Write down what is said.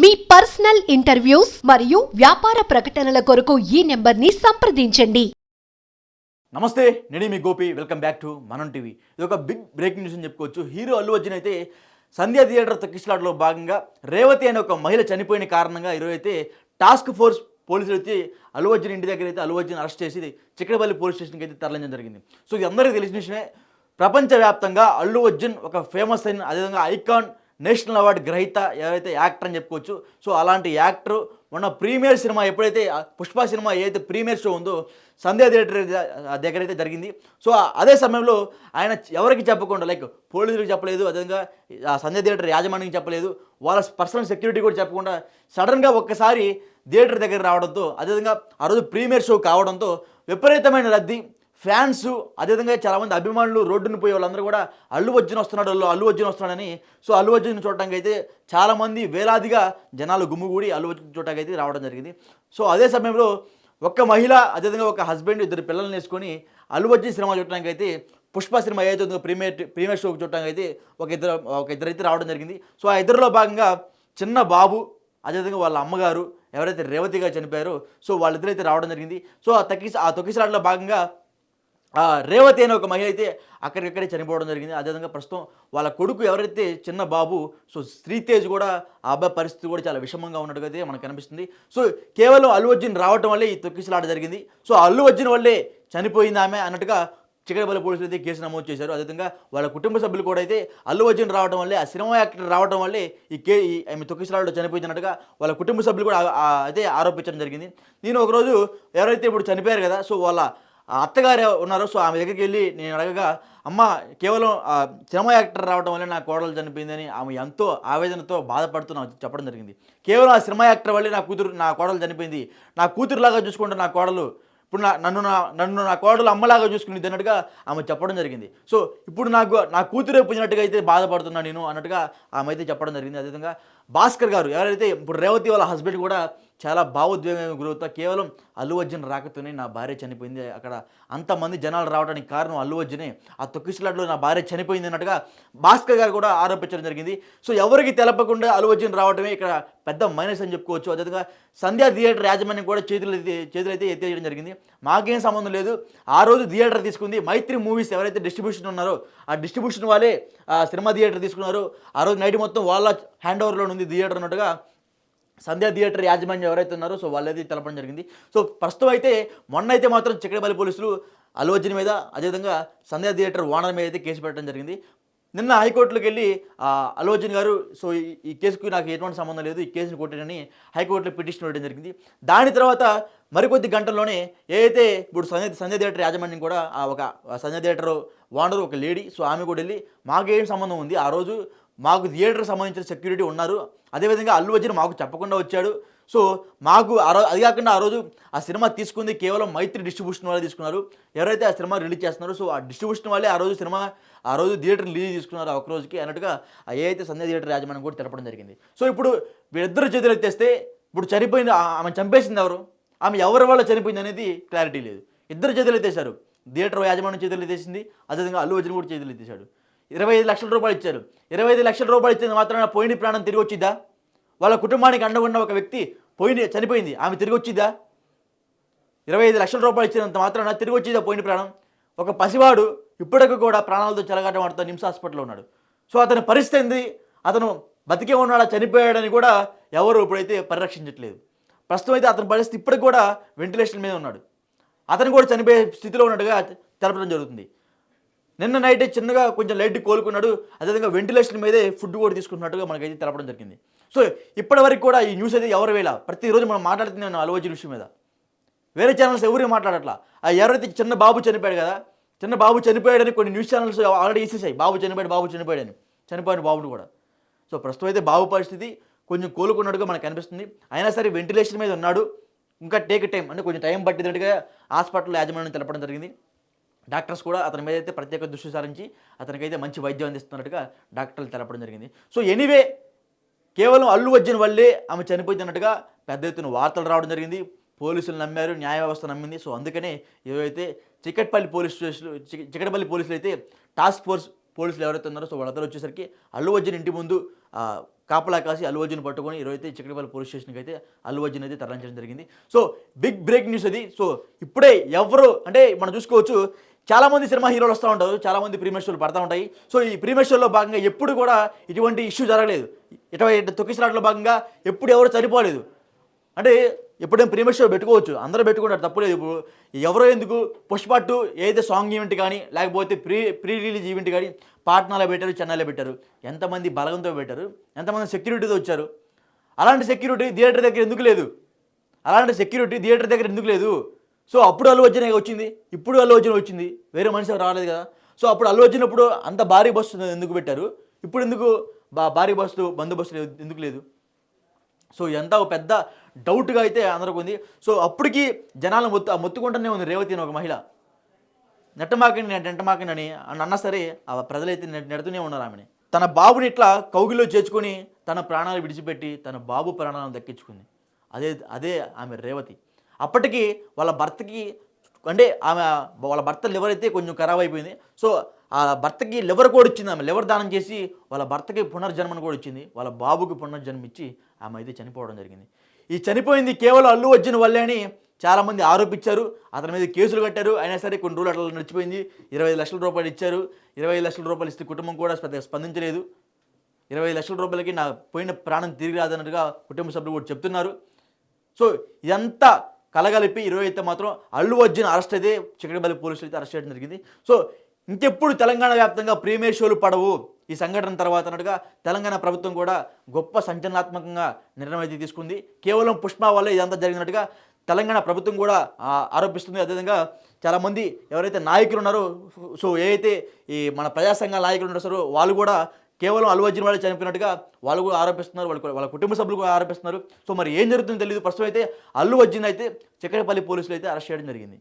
మీ personal interviews మరియు వ్యాపార ప్రకటనల కొరకు ఈ నెంబర్ని సంప్రదించండి. నమస్తే నేను మీ Gopi. Welcome back to Manam TV ఇది ఒక బిగ్ బ్రేకింగ్ న్యూస్ అని చెప్పుకోవచ్చు. హీరో అల్లు అర్జున్ అయితే సంధ్యా థియేటర్ తొక్కిసలాటలో భాగంగా రేవతి అనే ఒక మహిళ చనిపోయిన కారణంగా ఈరోజు అయితే టాస్క్ ఫోర్స్ పోలీసులు అయితే అల్లు అర్జున్ ఇంటి దగ్గర అయితే అల్లు అర్జున్ అరెస్ట్ చేసి చిక్కడపల్లి పోలీస్ స్టేషన్కి అయితే తరలించడం జరిగింది. సో ఇది అందరికీ తెలిసిన విషయమే. ప్రపంచవ్యాప్తంగా అల్లు అర్జున్ ఒక ఫేమస్ అయిన అదేవిధంగా ఐకాన్ నేషనల్ అవార్డు గ్రహీత ఎవరైతే యాక్టర్ అని చెప్పుకోవచ్చు. సో అలాంటి యాక్టర్ మొన్న ప్రీమియర్ సినిమా ఎప్పుడైతే పుష్ప సినిమా ఏదైతే ప్రీమియర్ షో ఉందో సంధ్యా థియేటర్ దగ్గర అయితే జరిగింది. సో అదే సమయంలో ఆయన ఎవరికి చెప్పకుండా లైక్ పోలీసులకు చెప్పలేదు అదేవిధంగా ఆ సంధ్యా థియేటర్ యాజమాన్యానికి చెప్పలేదు వాళ్ళ పర్సనల్ సెక్యూరిటీ కూడా చెప్పకుండా సడన్గా ఒక్కసారి థియేటర్ దగ్గర రావడంతో అదేవిధంగా ఆ రోజు ప్రీమియర్ షో కావడంతో విపరీతమైన రద్దీ ఫ్యాన్స్ అదేవిధంగా చాలామంది అభిమానులు రోడ్డును పోయే వాళ్ళందరూ కూడా అల్లు అర్జున్ వస్తున్నాడు అల్లు అల్లు అర్జున్ వస్తున్నాడని. సో అల్లు అర్జున్ చూడటానికి అయితే చాలామంది వేలాదిగా జనాలు గుమ్ముగూడి అల్లు అర్జున్ చూడటానికి అయితే రావడం జరిగింది. సో అదే సమయంలో ఒక్క మహిళ అదేవిధంగా ఒక హస్బెండ్ ఇద్దరు పిల్లల్ని వేసుకొని అల్లు అర్జున్ సినిమా చూడటానికి అయితే పుష్ప సినిమా ఏదైతే ఉందో ప్రీమియర్ ప్రీమియర్ షోకి చూడటానికి అయితే ఒక ఇద్దరు ఒక ఇద్దరు అయితే రావడం జరిగింది. సో ఆ ఇద్దరిలో భాగంగా చిన్న బాబు అదేవిధంగా వాళ్ళ అమ్మగారు ఎవరైతే రేవతిగా చనిపోయారో సో వాళ్ళిద్దరైతే రావడం జరిగింది. సో ఆ తొక్కిస ఆ తొక్కిసలాటలో భాగంగా రేవతి అనే ఒక మహిళ అయితే అక్కడికక్కడే చనిపోవడం జరిగింది. అదేవిధంగా ప్రస్తుతం వాళ్ళ కొడుకు ఎవరైతే చిన్న బాబు సో శ్రీతేజ్ కూడా ఆ అబ్బాయి పరిస్థితి కూడా చాలా విషమంగా ఉన్నట్టుగా అయితే మనకు కనిపిస్తుంది. సో కేవలం అల్లు అర్జున్ రావటం వల్లే ఈ తొక్కిసలాట జరిగింది. సో అల్లు అర్జున్ వల్లే చనిపోయింది ఆమె అన్నట్టుగా చిక్కడపల్లి పోలీసులు అయితే కేసు నమోదు చేశారు. అదేవిధంగా వాళ్ళ కుటుంబ సభ్యులు కూడా అయితే అల్లు అర్జున్ రావడం వల్లే ఆ సినిమా యాక్టర్ రావడం వల్లే ఈ కే ఈ ఆమె తొక్కిసలాడలో చనిపోయిందన్నట్టుగా వాళ్ళ కుటుంబ సభ్యులు కూడా అయితే ఆరోపించడం జరిగింది. నేను ఒకరోజు ఎవరైతే ఇప్పుడు చనిపోయారు కదా సో వాళ్ళ అత్తగారు ఉన్నారు. సో ఆమె దగ్గరికి వెళ్ళి నేను అడగగా అమ్మ కేవలం ఆ సినిమా యాక్టర్ రావడం వల్ల నా కోడలు చనిపోయిందని ఆమె ఎంతో ఆవేదనతో బాధపడుతూ నాకు చెప్పడం జరిగింది. కేవలం ఆ సినిమా యాక్టర్ వల్లే నా కూతురు నా కోడలు చనిపోయింది. నా కూతురులాగా చూసుకుంటే నా కోడలు ఇప్పుడు నా నన్ను నా నన్ను నా కోడలు అమ్మలాగా చూసుకుని అన్నట్టుగా ఆమె చెప్పడం జరిగింది. సో ఇప్పుడు నాకు నా కూతురే పోయినట్టుగా అయితే బాధపడుతున్నా నేను అన్నట్టుగా ఆమె అయితే చెప్పడం జరిగింది. అదేవిధంగా భాస్కర్ గారు ఎవరైతే ఇప్పుడు రేవతి వాళ్ళ హస్బెండ్ కూడా చాలా భావోద్వేగం గురవుతా కేవలం అల్లు అర్జున్ రాకతోనే నా భార్య చనిపోయింది. అక్కడ అంతమంది జనాలు రావడానికి కారణం అల్లు అర్జునే. ఆ తొక్కిసలాట్లో నా భార్య చనిపోయింది అన్నట్టుగా భాస్కర్ గారు కూడా ఆరోపించడం జరిగింది. సో ఎవరికి తెలపకుండా అల్లు అర్జున్ రావడమే ఇక్కడ పెద్ద మైనస్ అని చెప్పుకోవచ్చు. అదేవిధంగా సంధ్యా థియేటర్ యాజమాన్యం కూడా చేతులు చేతులైతే ఎత్తేయడం జరిగింది. మాకేం సంబంధం లేదు. ఆ రోజు థియేటర్ తీసుకుంది. మైత్రి మూవీస్ ఎవరైతే డిస్ట్రిబ్యూషన్ ఉన్నారో ఆ డిస్ట్రిబ్యూషన్ వాళ్ళే ఆ సినిమా థియేటర్ తీసుకున్నారు. ఆ రోజు నైట్ మొత్తం వాళ్ళ హ్యాండ్ ఓవర్లో ఉంది థియేటర్ అన్నట్టుగా సంధ్యా థియేటర్ యాజమాన్యం ఎవరైతే ఉన్నారో సో వాళ్ళైతే తెలపడం జరిగింది. సో ప్రస్తుతం అయితే మొన్న అయితే మాత్రం చిక్కడపల్లి పోలీసులు అల్లు మీద అదేవిధంగా సంధ్యా థియేటర్ ఓనర్ మీద అయితే కేసు పెట్టడం జరిగింది. నిన్న హైకోర్టులోకి వెళ్ళి ఆ, గారు సో ఈ- కేసుకు నాకు ఎటువంటి సంబంధం లేదు ఈ కేసును కొట్టానని హైకోర్టులో పిటిషన్ వేయడం జరిగింది. దాని తర్వాత మరికొద్ది గంటల్లోనే ఏదైతే ఇప్పుడు సంజయ్ సంజయ్ థియేటర్ యాజమాన్యం కూడా ఒక సంజయ్ థియేటర్ ఓనర్ ఒక లేడీ సో ఆమె కూడా వెళ్ళి మాకేం సంబంధం ఉంది ఆ రోజు మాకు థియేటర్ సంబంధించిన సెక్యూరిటీ ఉన్నారు. అదేవిధంగా అల్లు అర్జున్ మాకు చెప్పకుండా వచ్చాడు. సో మాకు ఆ రోజు అది కాకుండా ఆ రోజు ఆ సినిమా తీసుకుంది కేవలం మైత్రి డిస్ట్రిబ్యూషన్ వాళ్ళే తీసుకున్నారు. ఎవరైతే ఆ సినిమా రిలీజ్ చేస్తున్నారో సో ఆ డిస్ట్రిబ్యూషన్ వాళ్ళే ఆ రోజు సినిమా ఆ రోజు థియేటర్ రిలీజ్ తీసుకున్నారు ఆ ఒక రోజుకి. అన్నట్టుగా ఆ అయితే సంధ్య థియేటర్ యాజమాన్యం కూడా తెలపడం జరిగింది. సో ఇప్పుడు వీళ్ళిద్దరు చేతులు ఎత్తేస్తే ఇప్పుడు చనిపోయింది ఆమె చంపేసింది ఎవరు? ఆమె ఎవరి వల్ల చనిపోయింది అనేది క్లారిటీ లేదు. ఇద్దరు చేతులు ఎత్తేశారు. థియేటర్ యాజమాన్యం చేతులు ఎత్తేసింది. అదేవిధంగా అల్లు అర్జున్ కూడా చేతులు ఎత్తేశాడు. ఇరవై ఐదు లక్షల రూపాయలు ఇచ్చారు. ఇరవై ఐదు లక్షల రూపాయలు ఇచ్చింది మాత్రమే పోయిన ప్రాణం తిరిగి వచ్చిద్దా? వాళ్ళ కుటుంబానికి అండగున్న ఒక వ్యక్తి పోయిన చనిపోయింది ఆమె తిరిగి వచ్చిద్దా? ఇరవై ఐదు లక్షల రూపాయలు ఇచ్చినంత మాత్రాన తిరిగి వచ్చిందా పోయిన ప్రాణం? ఒక పసివాడు ఇప్పటికి కూడా ప్రాణాలతో చెలగాటం ఆడుతూ నిమ్స్ హాస్పిటల్లో ఉన్నాడు. సో అతని పరిస్థితి ఏంది? అతను బతికే ఉన్నాడా చనిపోయాడని కూడా ఎవరు ఇప్పుడైతే పరిరక్షించట్లేదు. ప్రస్తుతం అయితే అతని పరిస్థితి ఇప్పటికి కూడా వెంటిలేషన్ మీద ఉన్నాడు. అతను కూడా చనిపోయే స్థితిలో ఉన్నట్టుగా తెలపడం జరుగుతుంది. నిన్న నైట్ చిన్నగా కొంచెం లైట్ కోలుకున్నాడు అదేవిధంగా వెంటిలేషన్ మీదే ఫుడ్ కూడా తీసుకుంటున్నట్టుగా మనకైతే తెలపడం జరిగింది. సో ఇప్పటివరకు కూడా ఈ న్యూస్ అయితే ఎవరు వేళ? ప్రతిరోజు మనం మాట్లాడుతున్నాను అలవజీ విషయం మీద. వేరే ఛానల్స్ ఎవరు మాట్లాడట్లా? ఆ ఎవరైతే చిన్న బాబు చనిపోయాడు కదా చిన్న బాబు చనిపోయాడని కొన్ని న్యూస్ ఛానల్స్ ఆల్రెడీ వేసేసాయి. బాబు చనిపోయాడు బాబు చనిపోయాడని. చనిపోయిన బాబుని కూడా. సో ప్రస్తుతం అయితే బాబు పరిస్థితి కొంచెం కోలుకున్నట్టుగా మనకు కనిపిస్తుంది అయినా సరే వెంటిలేషన్ మీద ఉన్నాడు. ఇంకా టేక్ టైం అంటే కొంచెం టైం పట్టినట్టుగా హాస్పిటల్ యాజమాన్యం తెలపడం జరిగింది. డాక్టర్స్ కూడా అతని మీద అయితే ప్రత్యేక దృష్టి సారించి అతనికైతే మంచి వైద్యం అందిస్తున్నట్టుగా డాక్టర్లు తెలపడం జరిగింది. సో ఎనీవే కేవలం అల్లు అర్జున్ వల్లే ఆమె చనిపోతున్నట్టుగా పెద్ద ఎత్తున వార్తలు రావడం జరిగింది. పోలీసులు నమ్మారు న్యాయ వ్యవస్థ నమ్మింది. సో అందుకనే ఏవైతే చికెట్పల్లి పోలీస్ స్టేషన్ చికెట్పల్లి చికటపల్లి పోలీసులు అయితే టాస్క్ ఫోర్స్ పోలీసులు ఎవరైతే ఉన్నారో సో వాళ్ళందరూ వచ్చేసరికి అల్లు అర్జున్ ఇంటి ముందు కాపలా కాసి అల్లు అర్జున్ పట్టుకొని ఈరోజు చికెట్పల్లి చిక్కడపల్లి పోలీస్ స్టేషన్కి అయితే అల్లు అర్జున్ అయితే తరలించడం జరిగింది. సో బిగ్ బ్రేక్ న్యూస్ అది. సో ఇప్పుడే ఎవరు అంటే మనం చూసుకోవచ్చు చాలామంది సినిమా హీరోలు వస్తూ ఉంటారు చాలామంది ప్రీమియర్ షోలు పడతా ఉంటాయి. సో ఈ ప్రీమియర్ షోలో భాగంగా ఎప్పుడు కూడా ఇటువంటి ఇష్యూ జరగలేదు. ఇటువంటి తొక్కిసలాట్లో భాగంగా ఎప్పుడు ఎవరు చనిపోలేదు. అంటే ఎప్పుడైనా ప్రీమియర్ షో పెట్టుకోవచ్చు అందరూ పెట్టుకుంటారు తప్పులేదు. ఇప్పుడు ఎవరో ఎందుకు పుష్ప టూ ఏదైతే సాంగ్ ఈవెంట్ కానీ లేకపోతే ప్రీ ప్రీ రిలీజ్ ఈవెంట్ కానీ పాట్నాలో పెట్టారు చెన్నైలో పెట్టారు ఎంతమంది బలగంతో పెట్టారు ఎంతమంది సెక్యూరిటీతో వచ్చారు. అలాంటి సెక్యూరిటీ థియేటర్ దగ్గర ఎందుకు లేదు? అలాంటి సెక్యూరిటీ థియేటర్ దగ్గర ఎందుకు లేదు? సో అప్పుడు అల్లు అర్జున్ వచ్చింది ఇప్పుడు అల్లు అర్జున్ వచ్చింది. వేరే మనిషి రాలేదు కదా. సో అప్పుడు అల్లు వచ్చినప్పుడు అంత భారీ బస్సు ఎందుకు పెట్టారు? ఇప్పుడు ఎందుకు బా భారీ బస్సులు లేదు ఎందుకు లేదు? సో ఎంత ఒక పెద్ద డౌట్గా అయితే అందరికి ఉంది. సో అప్పటికి జనాలు మొత్తు మొత్తుకుంటూనే ఉంది రేవతి అని ఒక మహిళ. నెట్టమాకండి నేను నెట్టమాకండి అని అని సరే ఆ ప్రజలైతే నెడుతూనే ఉన్నారు ఆమెని. తన బాబుని ఇట్లా కౌగిలో చేర్చుకొని తన ప్రాణాలు విడిచిపెట్టి తన బాబు ప్రాణాలను దక్కించుకుంది. అదే అదే ఆమె రేవతి. అప్పటికి వాళ్ళ భర్తకి అంటే ఆమె వాళ్ళ భర్త లివర్ అయితే కొంచెం ఖరాబ్ అయిపోయింది. సో ఆ భర్తకి లివర్ కూడా ఇచ్చింది ఆమె. లివర్ దానం చేసి వాళ్ళ భర్తకి పునర్జన్మను కూడా ఇచ్చింది. వాళ్ళ బాబుకి పునర్జన్మ ఇచ్చి ఆమె అయితే చనిపోవడం జరిగింది. ఈ చనిపోయింది కేవలం అల్లు అర్జున్ వల్లే అని చాలామంది ఆరోపించారు. అతని మీద కేసులు కట్టారు. అయినా సరే కొన్ని రోజులు అట్లా నడిచిపోయింది. ఇరవై ఐదు లక్షల రూపాయలు ఇచ్చారు. ఇరవై ఐదు లక్షల రూపాయలు ఇస్తే కుటుంబం కూడా పెద్దగా స్పందించలేదు. ఇరవై ఐదు లక్షల రూపాయలకి నా పోయిన ప్రాణం తిరిగి రాదన్నట్టుగా కుటుంబ సభ్యులు కూడా చెప్తున్నారు. సో ఇదంతా కలగలిపి ఇరవై అయితే మాత్రం అల్లు అర్జున్ అరెస్ట్ అయితే చిక్కడపల్లి పోలీసులు అయితే అరెస్ట్ చేయడం జరిగింది. సో ఇంకెప్పుడు తెలంగాణ వ్యాప్తంగా ప్రీమియర్ షోలు పడవు. ఈ సంఘటన తర్వాత అన్నట్టుగా తెలంగాణ ప్రభుత్వం కూడా గొప్ప సంచలనాత్మకంగా నిర్ణయం అయితే తీసుకుంది. కేవలం పుష్ప వల్ల ఇదంతా జరిగినట్టుగా తెలంగాణ ప్రభుత్వం కూడా ఆరోపిస్తుంది. అదేవిధంగా చాలామంది ఎవరైతే నాయకులు ఉన్నారో సో ఏదైతే ఈ మన ప్రజా సంఘాల నాయకులు ఉన్నారో వాళ్ళు కూడా కేవలం అల్లు అర్జున్ వాళ్ళు చనిపోయినట్టుగా వాళ్ళు కూడా ఆరోపిస్తున్నారు వాళ్ళ వాళ్ళ కుటుంబ సభ్యులు కూడా ఆరోపిస్తున్నారు. సో మరి ఏం జరుగుతుందో తెలియదు. ప్రస్తుతం అయితే అల్లు అర్జున్ అయితే చక్కెరపల్లి పోలీసులు అయితే అరెస్ట్ చేయడం జరిగింది.